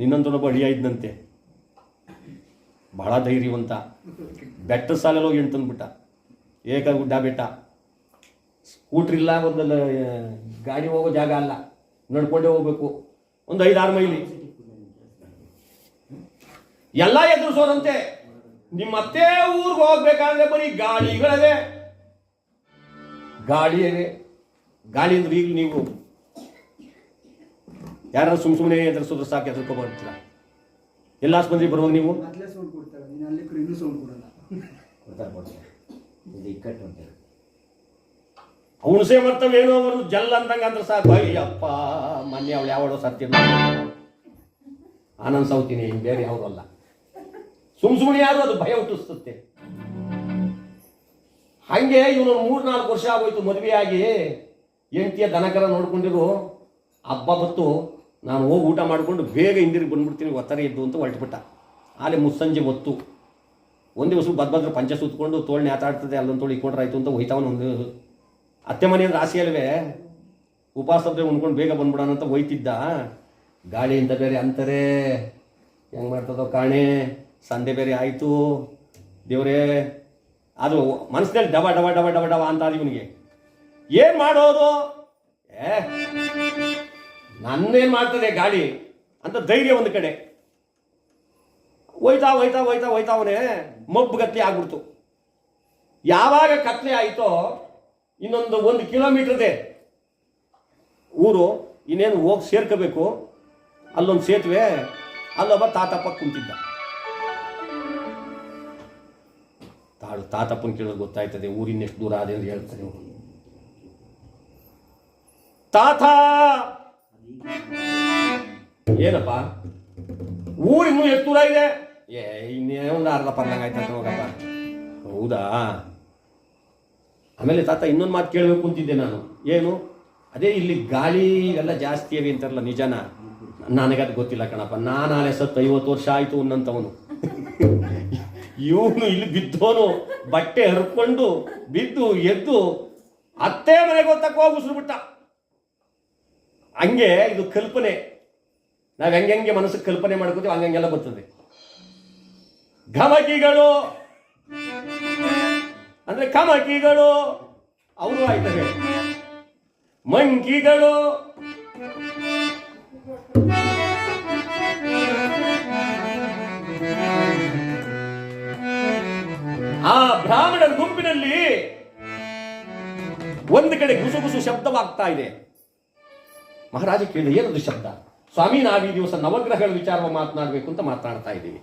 ನಿನ್ನಂತನೊಬ್ಬ ಅಳಿಯ ಇದ್ದಂತೆ ಬಹಳ ಧೈರ್ಯವಂತ. ಬೆಟ್ಟದ ಸಾಲಲ್ಲಿ ಹೋಗಿ ಹೆಣ್ಣು ಏಕ ಗುಡ್ಡ ಬೆಟ್ಟ. ಸ್ಕೂಟ್ರ್ ಇಲ್ಲ, ಒಂದು ಗಾಡಿ ಹೋಗೋ ಜಾಗ ಅಲ್ಲ. ನಡ್ಕೊಂಡೇ ಹೋಗ್ಬೇಕು. ಒಂದು ಐದಾರು ಮೈಲಿ. ಎಲ್ಲ ಎದುರಿಸೋದಂತೆ ನಿಮ್ಮ ಅತ್ತೆ ಊರಿಗೆ ಹೋಗ್ಬೇಕಾದ್ರೆ ಬರೀ ಗಾಡಿಗಳವೆ ಗಾಳಿಯವೆ ಗಾಳಿ ಅಂದ್ರೆ ಈಗ ನೀವು ಯಾರು ಸುಮ್ ಸುಮ್ಮನೆ ಎದುರಿಸೋದ್ರ ಸಾಕು ಎದುರ್ಕೊಬರ್ತೀರ ಎಲ್ಲ ಆಸ್ಪತ್ರೆ ಬರುವಾಗ ನೀವು? ಇದು ಇಕ್ಕಟ್ಟು ಅಂತೇಳಿ ಹುಣಸೆ ಬರ್ತವೇನೋ ಅವರು ಜಲ್ ಅಂದಂಗ ಅಂದ್ರೆ ಸಾಕು. ಅಯ್ಯಪ್ಪ ಮೊನ್ನೆ ಅವಳು ಯಾವಳೋ ಸತ್ಯ ಆನಂದ್ ಸೌತಿನಿ ಬೇರೆ ಯಾವುದು ಅಲ್ಲ. ಸುಮ್ ಸುಮ್ಮನೆ ಯಾರು ಅದು ಭಯ ಹುಟ್ಟಿಸ್ತತ್ತೆ ಹಂಗೆ ಇವನು ಮೂರ್ ನಾಲ್ಕು ವರ್ಷ ಆಗೋಯ್ತು ಮದುವೆಯಾಗಿ. ಹೆಂಡತಿಯ ದನಕರ ನೋಡ್ಕೊಂಡಿರು. ಹಬ್ಬ ಬತ್ತು ನಾನು ಹೋಗಿ ಊಟ ಮಾಡಿಕೊಂಡು ಬೇಗ ಹಿಂದಿರುಗಿ ಬಂದ್ಬಿಡ್ತೀನಿ ಒತ್ತರ ಇದ್ದು ಅಂತ ಹೊರಟುಬಿಟ್ಟ. ಆಲೆ ಮುಸ್ಸಂಜೆ ಹೊತ್ತು. ಒಂದೇ ದಿವಸ ಬದ್ಬದ್ರ ಪಂಚ ಸುತ್ಕೊಂಡು ತೋಳ್ ನೇತಾಡ್ತದೆ ಅಲ್ಲೊಂದು ತೋಳು ಇಟ್ಕೊಂಡ್ರೆ ಆಯ್ತು ಅಂತ ಹೋಯ್ತಾವನು ಒಂದು. ಅತ್ತೆ ಮನೆ ಅಂದ್ರೆ ಆಸೆ ಅಲ್ವೇ? ಉಣ್ಕೊಂಡು ಬೇಗ ಬಂದ್ಬಿಡೋಣ ಅಂತ ಹೋಯ್ತಿದ್ದ. ಗಾಳಿ ಅಂತ ಬೇರೆ ಅಂತಾರೆ. ಹೆಂಗ್ ಮಾಡ್ತದೋ ಕಾಣೆ. ಸಂದೆ ಬೇರೆ ಆಯಿತು. ದೇವರೇ, ಅದು ಮನಸ್ಸಿನಲ್ಲಿ ಡಬ ಡಬ ಡಬ ಡಬ ಡಬ ಅಂತ ಇವನಿಗೆ. ಏನು ಮಾಡೋದು? ಏ ನನ್ನೇನು ಮಾಡ್ತದೆ ಗಾಳಿ ಅಂತ ಧೈರ್ಯ ಒಂದು ಕಡೆ. ಹೋಯ್ತಾ ಹೋಯ್ತಾ ಹೋಯ್ತಾ ಹೋಯ್ತಾ ಅವನೇ ಮಬ್ಬು ಗತಿ ಆಗ್ಬಿಡ್ತು. ಯಾವಾಗ ಕತ್ಲೆ ಆಯಿತೋ ಇನ್ನೊಂದು ಒಂದು ಕಿಲೋಮೀಟರ್ದೆ ಊರು, ಇನ್ನೇನು ಹೋಗಿ ಸೇರ್ಕೋಬೇಕು? ಅಲ್ಲೊಂದು ಸೇತುವೆ, ಅಲ್ಲೊಬ್ಬ ತಾತಪ್ಪ ಕುಂತಿದ್ದ. ತಾಳು ತಾತಪ್ಪನ ಕೇಳೋದು ಗೊತ್ತಾಯ್ತದೆ, ಊರಿನ ಎಷ್ಟು ದೂರ ಅದೇ ಅಂತ ಹೇಳ್ತಾರೆ. ತಾತ! ಏನಪ್ಪ? ಊರು ಇನ್ನೂ ಎಷ್ಟು ದೂರ ಇದೆ ಏ ಇನ್ನೇ ಅರ್ಧ ಆಯ್ತಾ ಹೌದಾ? ಆಮೇಲೆ ತಾತ ಇನ್ನೊಂದು ಮಾತು ಕೇಳಬೇಕು ಅಂತಿದ್ದೆ ನಾನು. ಏನು? ಅದೇ ಇಲ್ಲಿ ಗಾಳಿ ಎಲ್ಲ ಜಾಸ್ತಿ ಅವಿ ಅಂತಾರಲ್ಲ ನನಗೆ ನನಗದು ಗೊತ್ತಿಲ್ಲ ಕಣಪ್ಪ. ನಾನು ಆಲೆ ಸತ್ತು ಐವತ್ತು ವರ್ಷ ಆಯ್ತು ಅನ್ನಂತವನು. ಇವನು ಇಲ್ಲಿ ಬಿದ್ದೋನು, ಬಟ್ಟೆ ಹರ್ಕೊಂಡು, ಬಿದ್ದು, ಎದ್ದು, ಅತ್ತೆ ಮನೆಗೆ ಗೊತ್ತಕ್ಕೆ ಹೋಗಿ ಉಸಿರುಬಿಟ್ಟ ಹಂಗೆ ಇದು ಕಲ್ಪನೆ. ನಾವು ಹೆಂಗೆ ಮನಸ್ಸಿಗೆ ಕಲ್ಪನೆ ಮಾಡ್ಕೋತೀವಿ ಹಂಗಂಗೆಲ್ಲ ಬರ್ತದೆ. ಘಮಕಿಗಳು. ಅಂದ್ರೆ ಕಮಕಿಗಳು ಅವರು ಆಯ್ತವೆ ಮಂಕಿಗಳು. ಆ ಬ್ರಾಹ್ಮಣರ ಗುಂಪಿನಲ್ಲಿ ಒಂದು ಕಡೆ ಗುಸುಗುಸು ಶಬ್ದವಾಗ್ತಾ ಇದೆ. ಮಹಾರಾಜ ಕೇಳಿದ ಏನದು ಶಬ್ದ? ಸ್ವಾಮಿ ನಾವು ದಿವಸ ನವಗ್ರಹಗಳ ವಿಚಾರ ಮಾತನಾಡಬೇಕು ಅಂತ ಮಾತನಾಡ್ತಾ ಇದ್ದೀವಿ.